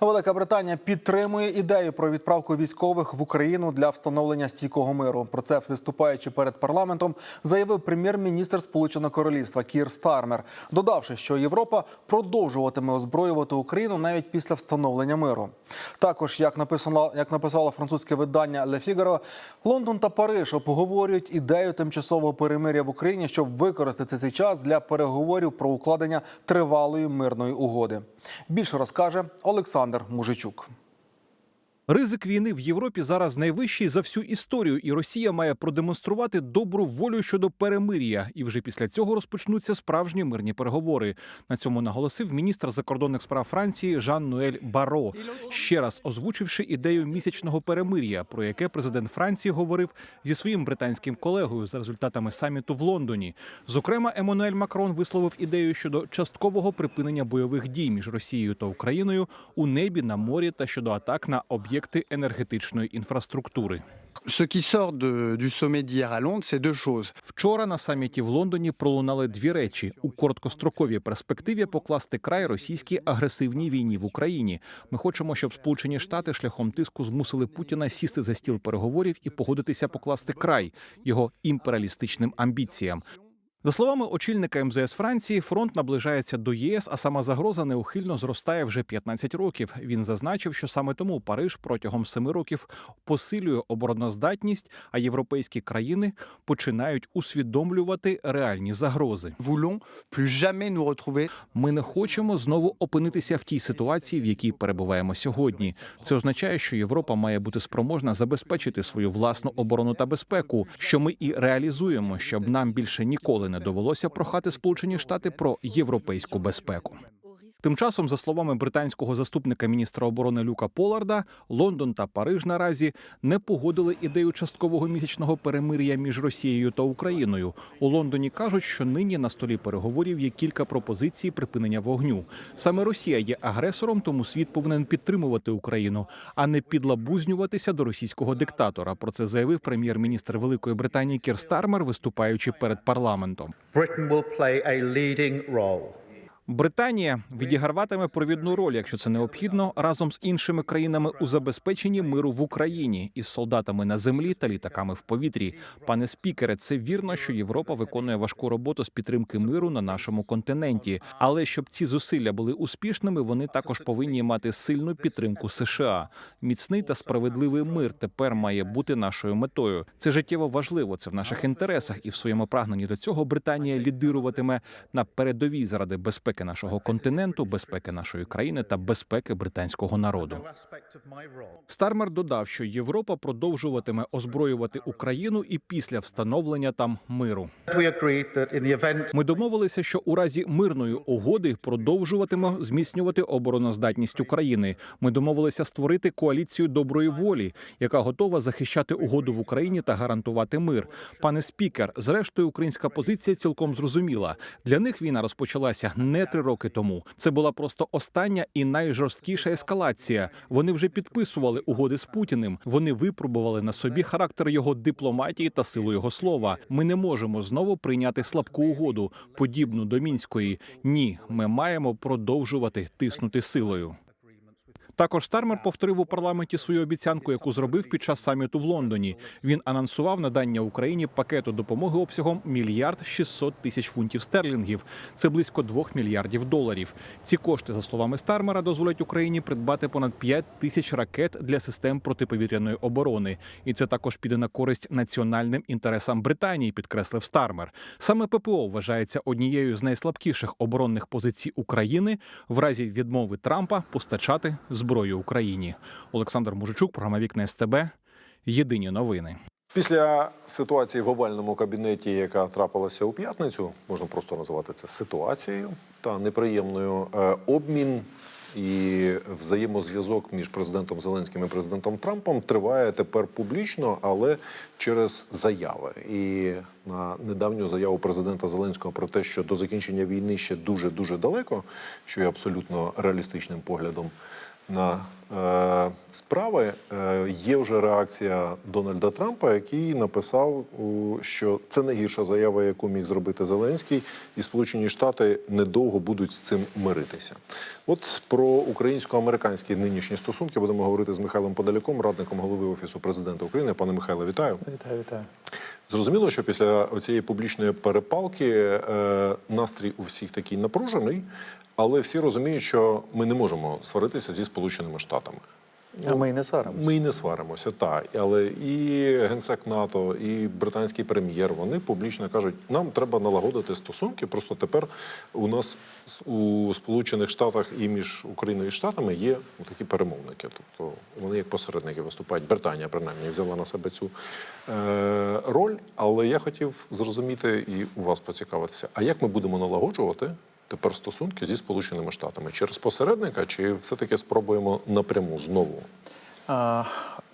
Велика Британія підтримує ідею про відправку військових в Україну для встановлення стійкого миру. Про це виступаючи перед парламентом, заявив прем'єр-міністр Сполученого Королівства Кір Стармер, додавши, що Європа продовжуватиме озброювати Україну навіть після встановлення миру. Також, як написано, як написало французьке видання Le Figaro, Лондон та Париж обговорюють ідею тимчасового перемиря в Україні, щоб використати цей час для переговорів про укладення тривалої мирної угоди. Більше розкаже Олександр Мужичук. Ризик війни в Європі зараз найвищий за всю історію, і Росія має продемонструвати добру волю щодо перемир'я. І вже після цього розпочнуться справжні мирні переговори. На цьому наголосив міністр закордонних справ Франції Жан-Нуель Баро, ще раз озвучивши ідею місячного перемир'я, про яке президент Франції говорив зі своїм британським колегою за результатами саміту в Лондоні. Зокрема, Еммануель Макрон висловив ідею щодо часткового припинення бойових дій між Росією та Україною у небі, на морі та щодо атак на об'єкти енергетичної інфраструктури. Вчора на саміті в Лондоні пролунали дві речі у короткостроковій перспективі покласти край російській агресивній війні в Україні. Ми хочемо, щоб Сполучені Штати шляхом тиску змусили Путіна сісти за стіл переговорів і погодитися покласти край його імперіалістичним амбіціям. За словами очільника МЗС Франції, фронт наближається до ЄС, а сама загроза неухильно зростає вже 15 років. Він зазначив, що саме тому Париж протягом семи років посилює обороноздатність, а європейські країни починають усвідомлювати реальні загрози. Ми не хочемо знову опинитися в тій ситуації, в якій перебуваємо сьогодні. Це означає, що Європа має бути спроможна забезпечити свою власну оборону та безпеку, що ми і реалізуємо, щоб нам більше ніколи не довелося прохати Сполучені Штати про європейську безпеку. Тим часом, за словами британського заступника міністра оборони Люка Поларда, Лондон та Париж наразі не погодили ідею часткового місячного перемир'я між Росією та Україною. У Лондоні кажуть, що нині на столі переговорів є кілька пропозицій припинення вогню. Саме Росія є агресором, тому світ повинен підтримувати Україну, а не підлабузнюватися до російського диктатора. Про це заявив прем'єр-міністр Великої Британії Кір Стармер, виступаючи перед парламентом. Britain will play a leading role Британія відіграватиме провідну роль, якщо це необхідно, разом з іншими країнами у забезпеченні миру в Україні із солдатами на землі та літаками в повітрі. Пане спікере, це вірно, що Європа виконує важку роботу з підтримки миру на нашому континенті. Але щоб ці зусилля були успішними, вони також повинні мати сильну підтримку США. Міцний та справедливий мир тепер має бути нашою метою. Це життєво важливо. Це в наших інтересах, і в своєму прагненні до цього Британія лідируватиме на передовій заради безпеки нашого континенту, безпеки нашої країни та безпеки британського народу. Стармер додав, що Європа продовжуватиме озброювати Україну і після встановлення там миру. Ми домовилися, що у разі мирної угоди продовжуватиме зміцнювати обороноздатність України. Ми домовилися створити коаліцію доброї волі, яка готова захищати угоду в Україні та гарантувати мир. Пане спікер, зрештою, українська позиція цілком зрозуміла. Для них війна розпочалася не три роки тому. Це була просто остання і найжорсткіша ескалація. Вони вже підписували угоди з Путіним. Вони випробували на собі характер його дипломатії та силу його слова. Ми не можемо знову прийняти слабку угоду, подібну до мінської. Ні, ми маємо продовжувати тиснути силою. Також Стармер повторив у парламенті свою обіцянку, яку зробив під час саміту в Лондоні. Він анонсував надання Україні пакету допомоги обсягом мільярд 600 тисяч фунтів стерлінгів. Це близько 2 мільярдів доларів. Ці кошти, за словами Стармера, дозволять Україні придбати понад 5 тисяч ракет для систем протиповітряної оборони. І це також піде на користь національним інтересам Британії, підкреслив Стармер. Саме ППО вважається однією з найслабкіших оборонних позицій України в разі відмови Трампа постачати зброю Україні. Олександр Мужичук, програма Вікна СТБ. Єдині новини. Після ситуації в овальному кабінеті, яка трапилася у п'ятницю, можна просто називати це ситуацією та неприємною е, обмін і взаємозв'язок між президентом Зеленським і президентом Трампом триває тепер публічно, але через заяви. І на недавню заяву президента Зеленського про те, що до закінчення війни ще дуже дуже далеко, що є абсолютно реалістичним поглядом на е, справи, е, є вже реакція Дональда Трампа, який написав, що це найгірша заява, яку міг зробити Зеленський, і Сполучені Штати недовго будуть з цим миритися. От про українсько-американські нинішні стосунки будемо говорити з Михайлом Подаляком, радником голови офісу президента України. Пане Михайло, вітаю. Вітаю, вітаю. Зрозуміло, що після цієї публічної перепалки е, настрій у всіх такий напружений, але всі розуміють, що ми не можемо сваритися зі Сполученими Штатами. А ми і не сваримося. Ми й не сваримося, так. Але і генсек НАТО, і британський прем'єр вони публічно кажуть, нам треба налагодити стосунки. Просто тепер у нас у Сполучених Штатах і між Україною і Штатами є такі перемовники. Тобто вони як посередники виступають. Британія принаймні взяла на себе цю е, роль. Але я хотів зрозуміти і у вас поцікавитися, а як ми будемо налагоджувати? Тепер стосунки зі Сполученими Штатами через посередника, чи все-таки спробуємо напряму знову? А,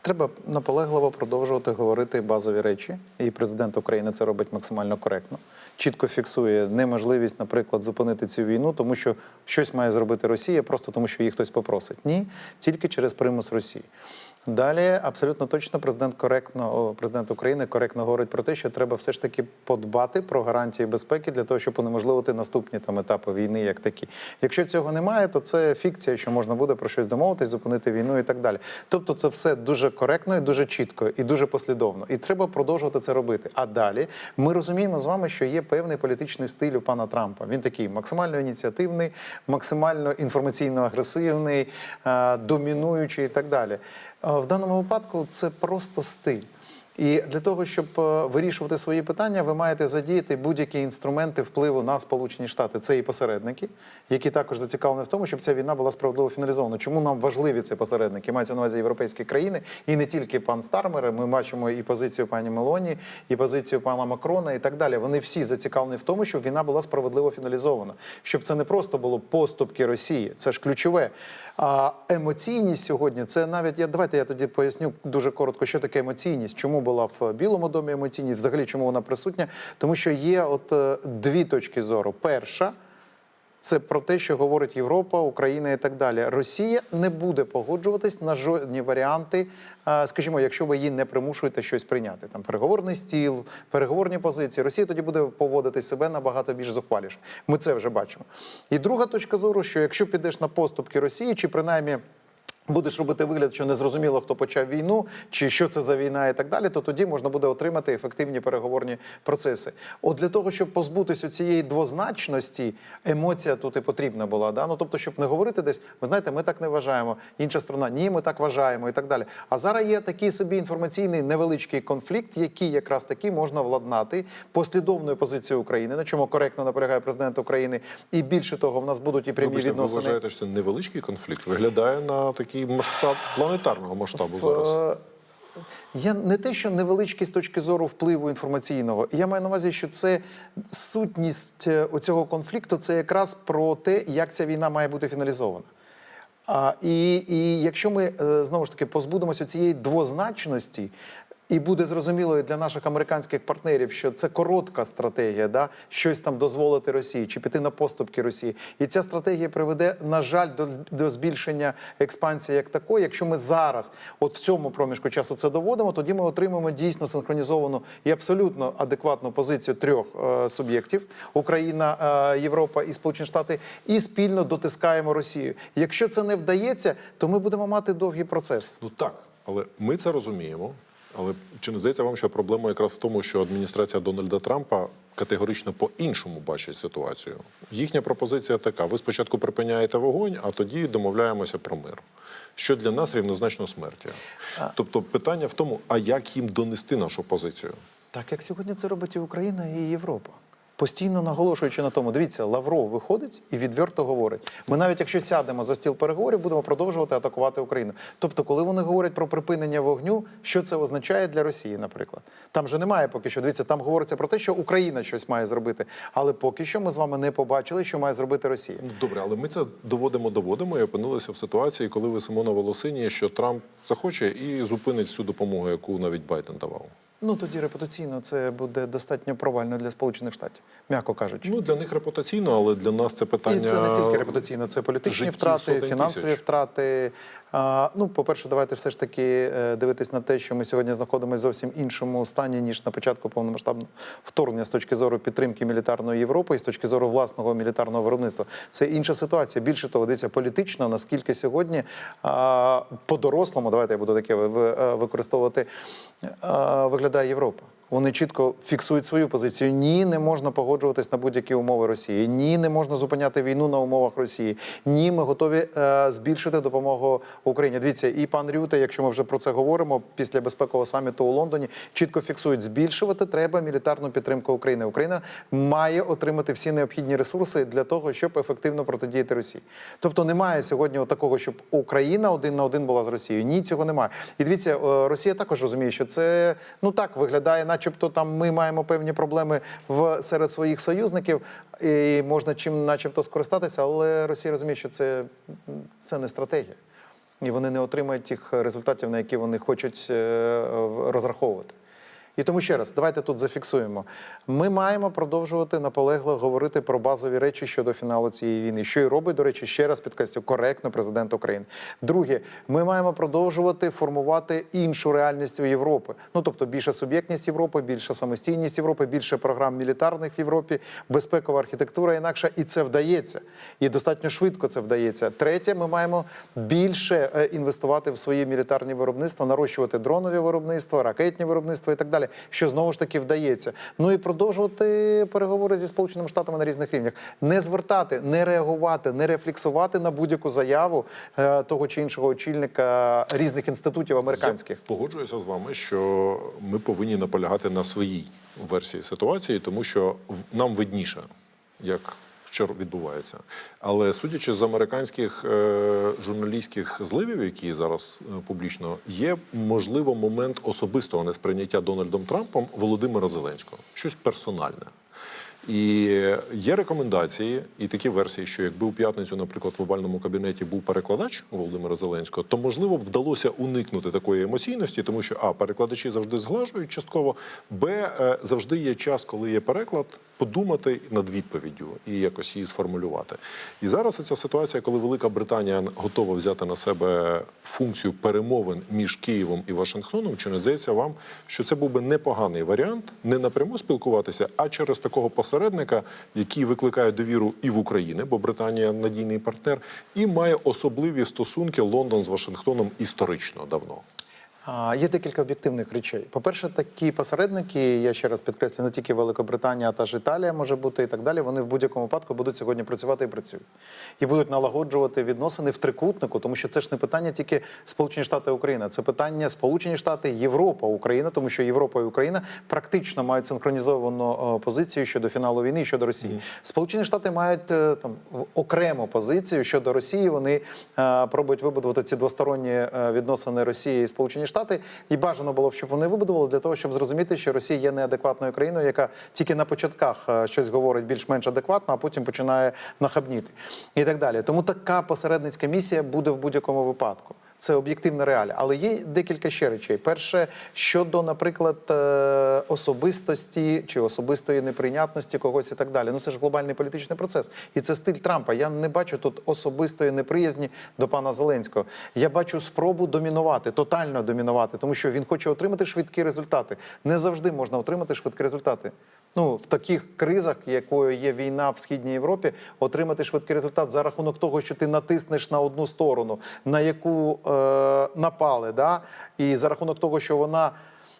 треба наполегливо продовжувати говорити базові речі. І президент України це робить максимально коректно. Чітко фіксує неможливість, наприклад, зупинити цю війну, тому що щось має зробити Росія, просто тому що її хтось попросить. Ні, тільки через примус Росії. Далі абсолютно точно президент коректно, президент України коректно говорить про те, що треба все ж таки подбати про гарантії безпеки для того, щоб унеможливити наступні там етапи війни, як такі. Якщо цього немає, то це фікція, що можна буде про щось домовитись, зупинити війну і так далі. Тобто, це все дуже коректно і дуже чітко і дуже послідовно. І треба продовжувати це робити. А далі ми розуміємо з вами, що є певний політичний стиль у пана Трампа. Він такий максимально ініціативний, максимально інформаційно агресивний, е, домінуючий і так далі. В даному випадку це просто стиль. І для того, щоб е, вирішувати свої питання, ви маєте задіяти будь-які інструменти впливу на Сполучені Штати. Це і посередники, які також зацікавлені в тому, щоб ця війна була справедливо фіналізована. Чому нам важливі ці посередники? Мається на увазі європейські країни, і не тільки пан Стармер. Ми бачимо і позицію пані Мелоні, і позицію пана Макрона, і так далі. Вони всі зацікавлені в тому, щоб війна була справедливо фіналізована, щоб це не просто було поступки Росії. Це ж ключове. А емоційність сьогодні це навіть я давайте я тоді поясню дуже коротко, що таке емоційність, чому була в Білому домі емоційність, взагалі чому вона присутня, тому що є от е, дві точки зору. Перша. Це про те, що говорить Європа, Україна і так далі. Росія не буде погоджуватись на жодні варіанти, е, скажімо, якщо ви її не примушуєте щось прийняти. Там переговорний стіл, переговорні позиції. Росія тоді буде поводити себе набагато більш зухваліше. Ми це вже бачимо. І друга точка зору, що якщо підеш на поступки Росії, чи принаймні. Будеш робити вигляд, що не зрозуміло, хто почав війну, чи що це за війна, і так далі, то тоді можна буде отримати ефективні переговорні процеси. От для того, щоб позбутися цієї двозначності, емоція тут і потрібна була. Да? Ну тобто, щоб не говорити десь, ви знаєте, ми так не вважаємо. Інша сторона, ні, ми так вважаємо, і так далі. А зараз є такий собі інформаційний невеличкий конфлікт, який якраз таки можна владнати послідовною позицією України, на чому коректно наполягає президент України. І більше того, в нас будуть і прямі Вибачте, ви відносини. вважаєте, що це невеличкий конфлікт? Виглядає на такий масштаб планетарного масштабу зараз. Е, Я не те, що невеличкий з точки зору впливу інформаційного. Я маю на увазі, що це сутність е, оцього конфлікту, це якраз про те, як ця війна має бути фіналізована. А, і, і якщо ми е, знову ж таки позбудемося цієї двозначності. І буде зрозуміло і для наших американських партнерів, що це коротка стратегія, да? щось там дозволити Росії чи піти на поступки Росії. І ця стратегія приведе, на жаль, до, до збільшення експансії як такої. Якщо ми зараз, от в цьому проміжку часу, це доводимо, тоді ми отримаємо дійсно синхронізовану і абсолютно адекватну позицію трьох е, суб'єктів: Україна, е, Європа і Сполучені Штати, і спільно дотискаємо Росію. Якщо це не вдається, то ми будемо мати довгий процес. Ну так, але ми це розуміємо. Але чи не здається вам, що проблема якраз в тому, що адміністрація Дональда Трампа категорично по-іншому бачить ситуацію? Їхня пропозиція така: ви спочатку припиняєте вогонь, а тоді домовляємося про мир. Що для нас рівнозначно смерті. Тобто питання в тому, а як їм донести нашу позицію? Так як сьогодні це робить і Україна, і Європа. Постійно наголошуючи на тому, дивіться, Лавров виходить і відверто говорить. Ми навіть якщо сядемо за стіл переговорів, будемо продовжувати атакувати Україну. Тобто, коли вони говорять про припинення вогню, що це означає для Росії, наприклад, там же немає поки що. Дивіться, там говориться про те, що Україна щось має зробити, але поки що ми з вами не побачили, що має зробити Росія. Ну добре, але ми це доводимо, доводимо і опинилися в ситуації, коли ви Симона Волосині, що Трамп захоче і зупинить всю допомогу, яку навіть Байден давав. Ну тоді репутаційно це буде достатньо провально для Сполучених Штатів, м'яко кажучи. Ну для них репутаційно, але для нас це питання. І це не тільки репутаційно, це політичні втрати, фінансові тисяч. втрати. А, ну, по-перше, давайте все ж таки е, дивитись на те, що ми сьогодні знаходимося в зовсім іншому стані, ніж на початку повномасштабного вторгнення з точки зору підтримки мілітарної Європи і з точки зору власного мілітарного виробництва. Це інша ситуація. Більше того, дивіться, політично, наскільки сьогодні а, по-дорослому, давайте я буду таке ви- е, використовувати, а, виглядає Європа. Вони чітко фіксують свою позицію. Ні, не можна погоджуватись на будь-які умови Росії. Ні, не можна зупиняти війну на умовах Росії. Ні, ми готові е, збільшити допомогу Україні. Дивіться, і пан Рюте, якщо ми вже про це говоримо, після безпекового саміту у Лондоні чітко фіксують, збільшувати треба мілітарну підтримку України. Україна має отримати всі необхідні ресурси для того, щоб ефективно протидіяти Росії. Тобто немає сьогодні такого, щоб Україна один на один була з Росією. Ні, цього немає. І дивіться, е, Росія також розуміє, що це ну так виглядає, начебто там ми маємо певні проблеми в серед своїх союзників, і можна чим, начебто, скористатися, але Росія розуміє, що це, це не стратегія. І вони не отримають тих результатів, на які вони хочуть е, розраховувати. І тому ще раз, давайте тут зафіксуємо. Ми маємо продовжувати наполегло говорити про базові речі щодо фіналу цієї війни, що і робить, до речі, ще раз підкреслю, коректно президент України. Друге, ми маємо продовжувати формувати іншу реальність у Європи. Ну тобто більша суб'єктність Європи, більша самостійність Європи, більше програм мілітарних в Європі, безпекова архітектура інакша, і це вдається. І достатньо швидко це вдається. Третє, ми маємо більше е, інвестувати в свої мілітарні виробництва, нарощувати дронові виробництва, ракетні виробництва і так далі, що знову ж таки вдається. Ну і продовжувати переговори зі Сполученими Штатами на різних рівнях, не звертати, не реагувати, не рефлексувати на будь-яку заяву е, того чи іншого очільника різних інститутів американських. Я погоджуюся з вами, що ми повинні наполягати на своїй версії ситуації, тому що нам видніше, як що відбувається. Але судячи з американських е, журналістських зливів, які зараз е, публічно є, можливо, момент особистого несприйняття Дональдом Трампом Володимира Зеленського, щось персональне. І є рекомендації і такі версії, що якби у п'ятницю, наприклад, в овальному кабінеті був перекладач Володимира Зеленського, то можливо б вдалося уникнути такої емоційності, тому що а перекладачі завжди зглажують частково, б е, завжди є час, коли є переклад, подумати над відповіддю і якось її сформулювати. І зараз ця ситуація, коли Велика Британія готова взяти на себе функцію перемовин між Києвом і Вашингтоном, чи не здається вам, що це був би непоганий варіант не напряму спілкуватися, а через такого посередника, який викликає довіру і в Україні, бо Британія надійний партнер, і має особливі стосунки Лондон з Вашингтоном історично давно. Є декілька об'єктивних речей. По-перше, такі посередники, я ще раз підкреслюю, не тільки Великобританія, а та ж Італія може бути і так далі. Вони в будь-якому випадку будуть сьогодні працювати і працюють. І будуть налагоджувати відносини в трикутнику, тому що це ж не питання тільки Сполучені Штати Україна, це питання Сполучені Штати, Європа, Україна, тому що Європа і Україна практично мають синхронізовану е, позицію щодо фіналу війни і щодо Росії. Сполучені Штати мають е, там окрему позицію щодо Росії. Вони е, пробують вибудувати ці двосторонні відносини Росії і Сполучені Штати. І бажано було б, щоб вони вибудували для того, щоб зрозуміти, що Росія є неадекватною країною, яка тільки на початках е, щось говорить більш-менш адекватно, а потім починає нахабніти і так далі. Тому така посередницька місія буде в будь-якому випадку. Це об'єктивна реалія. Але є декілька ще речей. Перше, щодо, наприклад, е, особистості чи особистої неприйнятності когось і так далі. Ну це ж глобальний політичний процес. І це стиль Трампа. Я не бачу тут особистої неприязні до пана Зеленського. Я бачу спробу домінувати, тотально домінувати, тому що він хоче отримати швидкі результати. Не завжди можна отримати швидкі результати. Ну, в таких кризах, якою є війна в східній Європі, отримати швидкий результат за рахунок того, що ти натиснеш на одну сторону, на яку е, напали, да? і за рахунок того, що вона.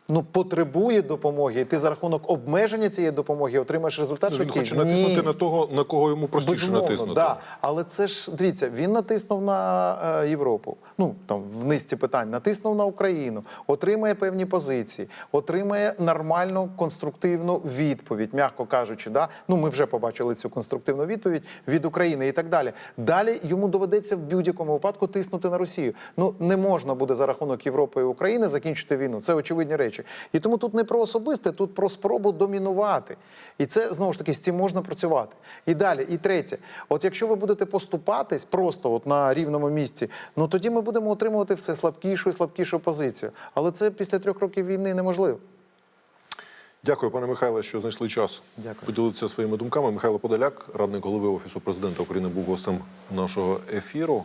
Ну, потребує допомоги, і ти за рахунок обмеження цієї допомоги отримаєш результат. Ну, Він швидкий. хоче натиснути Ні. на того, на кого йому простіше Безумовно, натиснути. Да. Але це ж дивіться, він натиснув на е, Європу. Ну там в низці питань натиснув на Україну, отримає певні позиції, отримає нормальну конструктивну відповідь, м'яко кажучи. Да? Ну ми вже побачили цю конструктивну відповідь від України і так далі. Далі йому доведеться в будь-якому випадку тиснути на Росію. Ну не можна буде за рахунок Європи і України закінчити війну. Це очевидні речі. І тому тут не про особисте, тут про спробу домінувати. І це знову ж таки з цим можна працювати. І далі, і третє, от якщо ви будете поступатись просто от на рівному місці, ну тоді ми будемо отримувати все слабкішу і слабкішу позицію. Але це після трьох років війни неможливо. Дякую, пане Михайле, що знайшли час Дякую. поділитися своїми думками. Михайло Подоляк, радник голови офісу президента України, був гостем нашого ефіру.